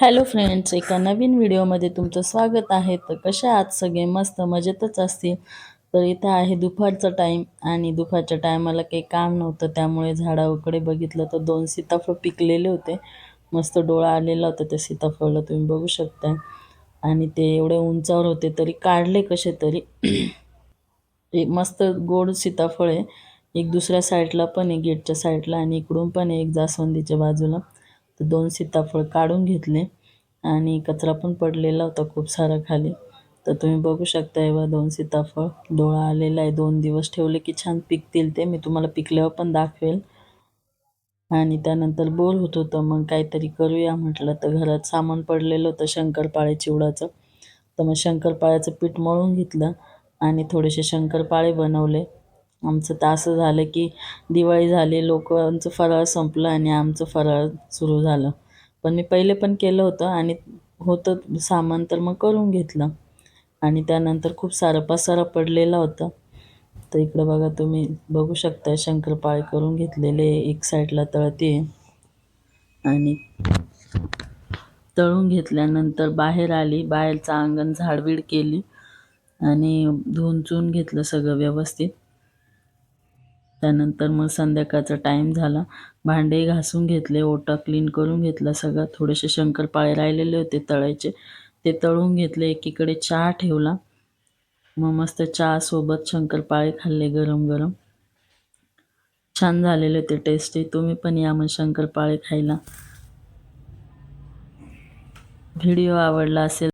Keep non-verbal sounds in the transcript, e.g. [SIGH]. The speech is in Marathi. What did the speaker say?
हॅलो फ्रेंड्स एका नवीन व्हिडिओमध्ये तुमचं स्वागत आहे. तर कशा आहात सगळे? मस्त मजेतच असतील. तर इथं आहे दुपारचा टाईम आणि दुपारच्या टायमाला काही काम नव्हतं त्यामुळे झाडाकडे बघितलं तर दोन सीताफळ पिकलेले होते. मस्त डोळा आलेला होता त्या सीताफळला तुम्ही बघू शकता आणि ते एवढे उंचावर होते तरी काढले कसे तरी. [CLEARS THROAT] एक मस्त गोड सीताफळ आहे. एक दुसऱ्या साईडला पण आहे गेटच्या साईडला आणि इकडून पण आहे एक जास्वंदीच्या बाजूला. तर दोन सीताफळ काढून घेतले आणि कचरा पण पडलेला होता खूप सारा खाली तर तुम्ही बघू शकता एव्हा दोन सीताफळ डोळा आलेला आहे. दोन दिवस ठेवले की छान पिकतील ते. मी तुम्हाला पिकल्यावर पण दाखवेल. आणि त्यानंतर बोर होत होतं मग काहीतरी करूया म्हटलं. तर घरात सामान पडलेलं होतं शंकरपाळे चिवडाचं. तर मग शंकरपाळ्याचं पीठ मळून घेतलं आणि थोडेसे शंकरपाळे बनवले. आमचं तर असं झालं की दिवाळी झाली लोकांचं फराळ संपलं आणि आमचं फराळ सुरू झालं. पण मी पहिले पण केलं होतं आणि होतं सामान तर मग करून घेतलं. आणि त्यानंतर खूप सारा पसारा पडलेला होता. तर इकडं बघा तुम्ही बघू शकता शंकरपाळे करून घेतलेले एक साईडला तळते आणि तळून घेतल्यानंतर बाहेर आली बाहेरचं अंगण झाडवीड केली आणि धुवून चून घेतलं सगळं व्यवस्थित. त्यानंतर मग संध्याकाळचा टाईम झाला. भांडे घासून घेतले ओटा क्लीन करून घेतला सगळा. थोडेसे शंकरपाळे राहिलेले होते तळायचे. ते तळून घेतले एकीकडे चहा ठेवला. मग मस्त चहासोबत शंकरपाळे खाल्ले गरम गरम. छान झालेले होते टेस्टी तुम्ही पण या मग शंकरपाळे खायला. व्हिडिओ आवडला असेल